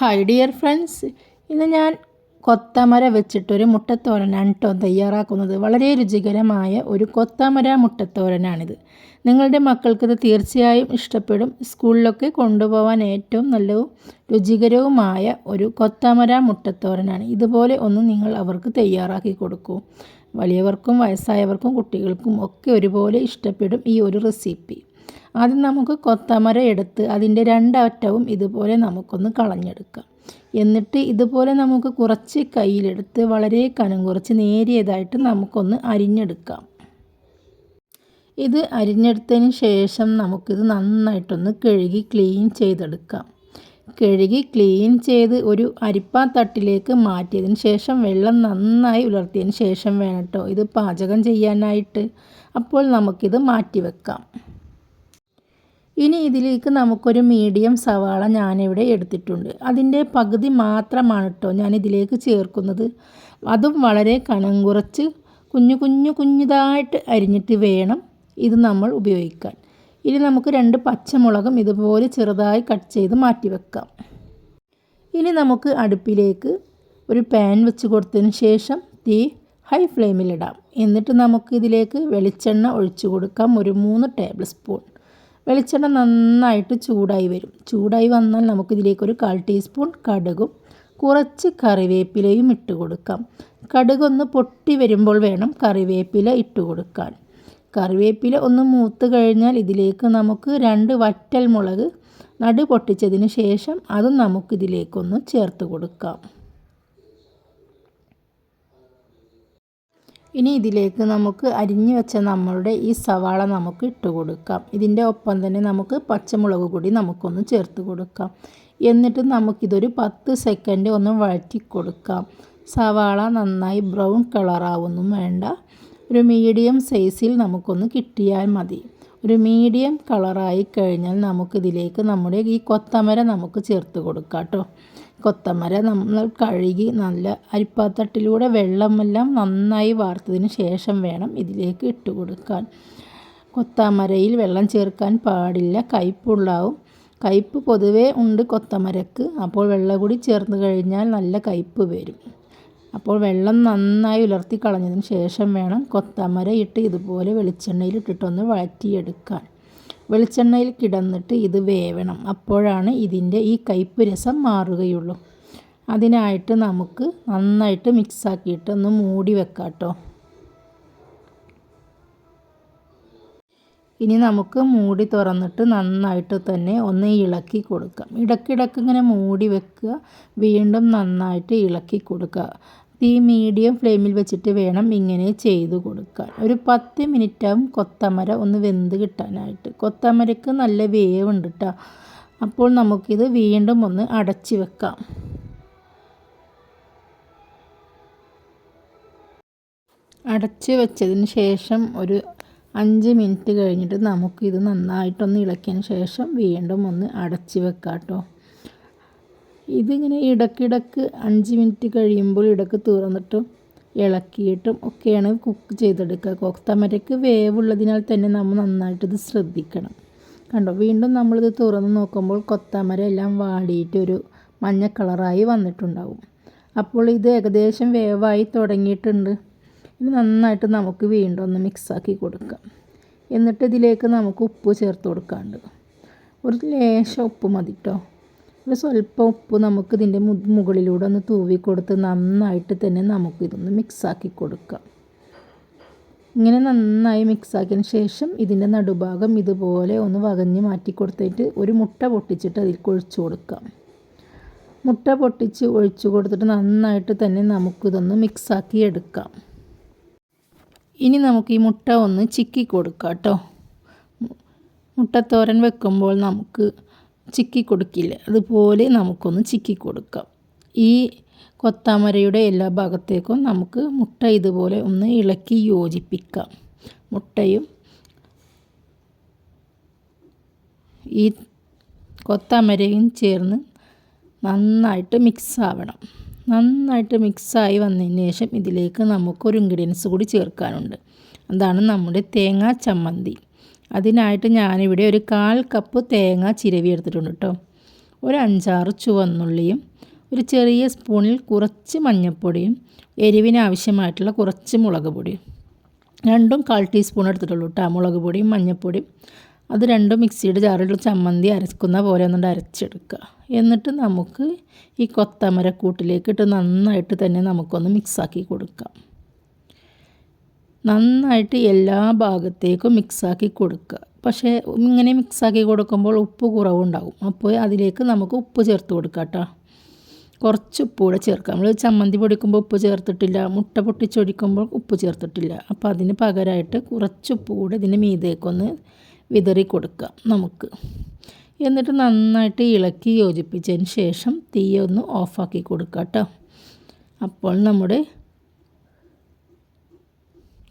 Hi dear friends ഇന്ന് ഞാൻ കൊത്തമര വെച്ചിട്ടൊരു മുട്ടത്തോരനാണ് കേട്ടോ തയ്യാറാക്കുന്നത്. വളരെ രുചികരമായ ഒരു കൊത്തമര മുട്ടത്തോരനാണിത്. നിങ്ങളുടെ മക്കൾക്ക് ഇത് തീർച്ചയായും ഇഷ്ടപ്പെടും. സ്കൂളിലൊക്കെ കൊണ്ടുപോകാൻ ഏറ്റവും നല്ലതും രുചികരവുമായ ഒരു കൊത്തമര മുട്ടത്തോരനാണ്. ഇതുപോലെ ഒന്ന് നിങ്ങൾ അവർക്ക് തയ്യാറാക്കി കൊടുക്കൂ. വലിയവർക്കും വയസ്സായവർക്കും കുട്ടികൾക്കും ഒക്കെ ഒരുപോലെ ഇഷ്ടപ്പെടും ഈ ഒരു റെസിപ്പി ആദ്യം നമുക്ക് കൊത്തമര എടുത്ത് അതിന്റെ രണ്ടറ്റവും ഇതുപോലെ നമുക്കൊന്ന് കളഞ്ഞെടുക്കാം. എന്നിട്ട് ഇതുപോലെ നമുക്ക് കുറച്ച് കയ്യിലെടുത്ത് വളരെ കനം കുറച്ച് നേരിയതായിട്ട് നമുക്കൊന്ന് അരിഞ്ഞെടുക്കാം. ഇത് അരിഞ്ഞെടുത്തതിന് ശേഷം നമുക്കിത് നന്നായിട്ടൊന്ന് കഴുകി ക്ലീൻ ചെയ്തെടുക്കാം. കഴുകി ക്ലീൻ ചെയ്ത് ഒരു അരിപ്പാത്തട്ടിലേക്ക് മാറ്റിയതിന് ശേഷം വെള്ളം നന്നായി ഉലർത്തിയതിന് ശേഷം വേണം കേട്ടോ ഇത് പാചകം ചെയ്യാനായിട്ട്. അപ്പോൾ നമുക്കിത് മാറ്റി വെക്കാം ഇനി ഇതിലേക്ക് നമുക്കൊരു മീഡിയം സവാള ഞാനിവിടെ എടുത്തിട്ടുണ്ട്. അതിന്റെ പകുതി മാത്രമാണ് കേട്ടോ ഞാൻ ഇതിലേക്ക് ചേർക്കുന്നത്. അതും വളരെ കനം കുറച്ച് കുഞ്ഞു കുഞ്ഞു കുഞ്ഞുതായിട്ട് അരിഞ്ഞിട്ട് വേണം ഇത് നമ്മൾ ഉപയോഗിക്കാൻ. ഇനി നമുക്ക് രണ്ട് പച്ചമുളകും ഇതുപോലെ ചെറുതായി കട്ട് ചെയ്ത് മാറ്റി വെക്കാം. ഇനി നമുക്ക് അടുപ്പിലേക്ക് ഒരു പാൻ വെച്ച് കൊടുത്തതിന് ശേഷം തീ ഹൈ ഫ്ലെയിമിലിടാം എന്നിട്ട് നമുക്ക് ഇതിലേക്ക് വെളിച്ചെണ്ണ ഒഴിച്ചു കൊടുക്കാം. ഒരു മൂന്ന് ടേബിൾ സ്പൂൺ. വെളിച്ചെണ്ണ നന്നായിട്ട് ചൂടായി വരും. ചൂടായി വന്നാൽ നമുക്കിതിലേക്കൊരു കാൽ ടീസ്പൂൺ കടുകും കുറച്ച് കറിവേപ്പിലയും ഇട്ട് കൊടുക്കാം. കടുകൊന്ന് പൊട്ടി വരുമ്പോൾ വേണം കറിവേപ്പില ഇട്ട് കൊടുക്കാൻ. കറിവേപ്പില ഒന്ന് മൂത്ത് കഴിഞ്ഞാൽ ഇതിലേക്ക് നമുക്ക് രണ്ട് വറ്റൽ മുളക് നടു പൊട്ടിച്ചതിന് ശേഷം അതും നമുക്കിതിലേക്കൊന്ന് ചേർത്ത് കൊടുക്കാം. ഇനി ഇതിലേക്ക് നമുക്ക് അരിഞ്ഞു വെച്ച നമ്മളുടെ ഈ സവാള നമുക്ക് ഇട്ട് കൊടുക്കാം. ഇതിന്റെ ഒപ്പം തന്നെ നമുക്ക് പച്ചമുളക് കൂടി നമുക്കൊന്ന് ചേർത്ത് കൊടുക്കാം. എന്നിട്ട് നമുക്കിതൊരു പത്ത് സെക്കൻഡ് ഒന്ന് വഴറ്റി കൊടുക്കാം. സവാള നന്നായി ബ്രൗൺ കളറാവൊന്നും വേണ്ട. ഒരു മീഡിയം സൈസിൽ നമുക്കൊന്ന് കിട്ടിയാൽ മതി. ഒരു മീഡിയം കളറായി കഴിഞ്ഞാൽ നമുക്കിതിലേക്ക് നമ്മുടെ ഈ കൊത്തമര നമുക്ക് ചേർത്ത് കൊടുക്കാം കേട്ടോ. കൊത്തമര നമ്മൾ കഴുകി നല്ല അരിപ്പാത്തട്ടിലൂടെ വെള്ളമെല്ലാം നന്നായി വാർത്തതിന് ശേഷം വേണം ഇതിലേക്ക് ഇട്ട് കൊടുക്കാൻ. കൊത്തമരയിൽ വെള്ളം ചേർക്കാൻ പാടില്ല. കയ്പുണ്ടാവും. കയ്പ് പൊതുവേ ഉണ്ട് കൊത്തമരക്ക്. അപ്പോൾ വെള്ളം കൂടി ചേർന്ന് കഴിഞ്ഞാൽ നല്ല കയ്പ് വരും. അപ്പോൾ വെള്ളം നന്നായി ഉലർത്തി കളഞ്ഞതിന് ശേഷം വേണം കൊത്തമര ഇട്ട് ഇതുപോലെ വെളിച്ചെണ്ണയിൽ ഇട്ടിട്ടൊന്ന് വഴറ്റിയെടുക്കാൻ. വെളിച്ചെണ്ണയിൽ കിടന്നിട്ട് ഇത് വേവണം. അപ്പോഴാണ് ഇതിന്റെ ഈ കയ്പ്പ് രസം മാറുകയുള്ളൂ. അതിനായിട്ട് നമുക്ക് നന്നായിട്ട് മിക്സാക്കിയിട്ട് ഒന്ന് മൂടി വെക്കാട്ടോ കേട്ടോ ഇനി നമുക്ക് മൂടി തുറന്നിട്ട് നന്നായിട്ട് തന്നെ ഒന്ന് ഇളക്കി കൊടുക്കാം. ഇടയ്ക്കിടയ്ക്ക് ഇങ്ങനെ മൂടി വെക്കുക വീണ്ടും നന്നായിട്ട് ഇളക്കി കൊടുക്കുക. തീ മീഡിയം ഫ്ലെയിമിൽ വെച്ചിട്ട് വേണം ഇങ്ങനെ ചെയ്തു കൊടുക്കാൻ. ഒരു പത്ത് മിനിറ്റാവും കൊത്തമര ഒന്ന് വെന്ത് കിട്ടാനായിട്ട്. കൊത്തമരക്ക് നല്ല വേവുണ്ട് കേട്ടോ അപ്പോൾ നമുക്കിത് വീണ്ടും ഒന്ന് അടച്ച് വെക്കാം. അടച്ച് വെച്ചതിന് ശേഷം ഒരു അഞ്ച് മിനിറ്റ് കഴിഞ്ഞിട്ട് നമുക്കിത് നന്നായിട്ടൊന്ന് ഇളക്കിയതിന് ശേഷം വീണ്ടും ഒന്ന് അടച്ച് വെക്കാം കേട്ടോ ഇതിങ്ങനെ ഇടക്കിടക്ക് അഞ്ച് മിനിറ്റ് കഴിയുമ്പോൾ ഇടയ്ക്ക് തുറന്നിട്ടും ഇളക്കിയിട്ടും ഒക്കെയാണ് കുക്ക് ചെയ്തെടുക്കുക. കൊത്തമരയ്ക്ക് വേവുള്ളതിനാൽ തന്നെ നമ്മൾ നന്നായിട്ട് ഇത് ശ്രദ്ധിക്കണം. കണ്ടോ? വീണ്ടും നമ്മളിത് തുറന്ന് നോക്കുമ്പോൾ കൊത്തമര എല്ലാം വാടിയിട്ട് ഒരു മഞ്ഞ കളറായി വന്നിട്ടുണ്ടാവും. അപ്പോൾ ഇത് ഏകദേശം വേവായി തുടങ്ങിയിട്ടുണ്ട്. ഇത് നന്നായിട്ട് നമുക്ക് വീണ്ടും ഒന്ന് മിക്സാക്കി കൊടുക്കാം. എന്നിട്ട് ഇതിലേക്ക് നമുക്ക് ഉപ്പ് ചേർത്ത് കൊടുക്കാണ്ട്. ഒരു ലേശം ഉപ്പ് മതി കേട്ടോ ഒരു സ്വല്പം ഉപ്പ് നമുക്ക് ഇതിന്റെ മുകളിലൂടെ ഒന്ന് തൂവി കൊടുത്ത് നന്നായിട്ട് തന്നെ നമുക്ക് ഇതൊന്ന് മിക്സാക്കി കൊടുക്കാം. ഇങ്ങനെ നന്നായി മിക്സാക്കിയതിന് ശേഷം ഇതിന്റെ നടുഭാഗം ഇതുപോലെ ഒന്ന് വകഞ്ഞ് മാറ്റി കൊടുത്തിട്ട് ഒരു മുട്ട പൊട്ടിച്ചിട്ട് അതിൽ ഒഴിച്ചു കൊടുക്കാം. മുട്ട പൊട്ടിച്ച് ഒഴിച്ചു കൊടുത്തിട്ട് നന്നായിട്ട് തന്നെ നമുക്കിതൊന്ന് മിക്സാക്കി എടുക്കാം. ഇനി നമുക്ക് ഈ മുട്ട ഒന്ന് ചിക്കി കൊടുക്കാം കേട്ടോ. മുട്ടത്തോരൻ വെക്കുമ്പോൾ നമുക്ക് ചിക്കി കൊടുക്കില്ല അതുപോലെ നമുക്കൊന്ന് ചിക്കി കൊടുക്കാം ഈ കൊത്താമരയുടെ എല്ലാ ഭാഗത്തേക്കും നമുക്ക് മുട്ട ഇതുപോലെ ഒന്ന് ഇളക്കി യോജിപ്പിക്കാം. മുട്ടയും ഈ കൊത്താമരയും ചേർന്ന് നന്നായിട്ട് മിക്സ് ആവണം നന്നായിട്ട് മിക്സായി വന്നതിന് ശേഷം ഇതിലേക്ക് നമുക്കൊരു ഇൻഗ്രീഡിയൻസ് കൂടി ചേർക്കാനുണ്ട്. അതാണ് നമ്മുടെ തേങ്ങാ ചമ്മന്തി. അതിനായിട്ട് ഞാനിവിടെ ഒരു കാൽ കപ്പ് തേങ്ങ ചിരവി എടുത്തിട്ടുണ്ട് കേട്ടോ. ഒരു അഞ്ചാറ് ചുവന്നുള്ളിയും ഒരു ചെറിയ സ്പൂണിൽ കുറച്ച് മഞ്ഞൾപ്പൊടിയും എരിവിന് ആവശ്യമായിട്ടുള്ള കുറച്ച് മുളക് പൊടിയും. രണ്ടും കാൽ ടീസ്പൂൺ എടുത്തിട്ടുള്ളൂ കേട്ടോ മുളക് പൊടിയും മഞ്ഞൾപ്പൊടിയും. അത് രണ്ടും മിക്സിയുടെ ജാറിൽ ചമ്മന്തി അരക്കുന്ന പോലെ ഒന്നുകൊണ്ട് അരച്ചെടുക്കുക. എന്നിട്ട് നമുക്ക് ഈ കൊത്തമരക്കൂട്ടിലേക്ക് ഇട്ട് നന്നായിട്ട് തന്നെ നമുക്കൊന്ന് മിക്സാക്കി കൊടുക്കാം. നന്നായിട്ട് എല്ലാ ഭാഗത്തേക്കും മിക്സാക്കി കൊടുക്കുക. പക്ഷേ ഇങ്ങനെ മിക്സാക്കി കൊടുക്കുമ്പോൾ ഉപ്പ് കുറവുണ്ടാകും. അപ്പോൾ അതിലേക്ക് നമുക്ക് ഉപ്പ് ചേർത്ത് കൊടുക്കാം കേട്ടോ. കുറച്ച് ഉപ്പ് കൂടെ ചേർക്കാം. നമ്മൾ ചമ്മന്തി പൊടിക്കുമ്പോൾ ഉപ്പ് ചേർത്തിട്ടില്ല. മുട്ട പൊട്ടിച്ചൊടിക്കുമ്പോൾ ഉപ്പ് ചേർത്തിട്ടില്ല. അപ്പോൾ അതിന് പകരമായിട്ട് കുറച്ച് ഉപ്പ് കൂടെ ഇതിന് മീതേക്കൊന്ന് വിതറി കൊടുക്കാം നമുക്ക്. എന്നിട്ട് നന്നായിട്ട് ഇളക്കി യോജിപ്പിച്ചതിന് ശേഷം തീയൊന്ന് ഓഫാക്കി കൊടുക്കാം കേട്ടോ. അപ്പോൾ നമ്മുടെ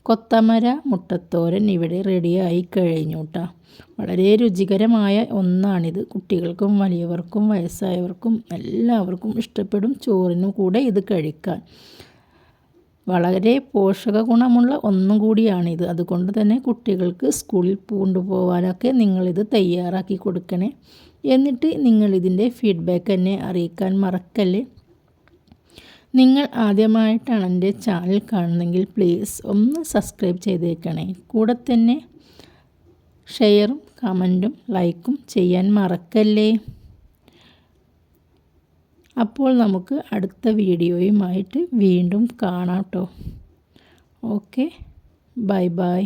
കൊത്തമര മുട്ടത്തോരൻ ഇവിടെ റെഡിയായി കഴിഞ്ഞു കേട്ടോ വളരെ രുചികരമായ ഒന്നാണിത്. കുട്ടികൾക്കും വലിയവർക്കും വയസ്സായവർക്കും എല്ലാവർക്കും ഇഷ്ടപ്പെടും ചോറിനും കൂടെ ഇത് കഴിക്കാൻ. വളരെ പോഷക ഗുണമുള്ള ഒന്നും കൂടിയാണിത്. അതുകൊണ്ട് തന്നെ കുട്ടികൾക്ക് സ്കൂളിൽ കൊണ്ടുപോകാനൊക്കെ നിങ്ങളിത് തയ്യാറാക്കി കൊടുക്കണേ. എന്നിട്ട് നിങ്ങളിതിന്റെ ഫീഡ്ബാക്ക് എന്നെ അറിയിക്കാൻ മറക്കല്ലേ? നിങ്ങൾ ആദ്യമായിട്ടാണ് എന്റെ ചാനൽ കാണുന്നതെങ്കിൽ പ്ലീസ് ഒന്ന് സബ്സ്ക്രൈബ് ചെയ്തേക്കണേ. കൂടെ തന്നെ ഷെയറും കമന്റും ലൈക്കും ചെയ്യാൻ മറക്കല്ലേ? അപ്പോൾ നമുക്ക് അടുത്ത വീഡിയോയുമായിട്ട് വീണ്ടും കാണാം കേട്ടോ ഓക്കെ ബൈ ബൈ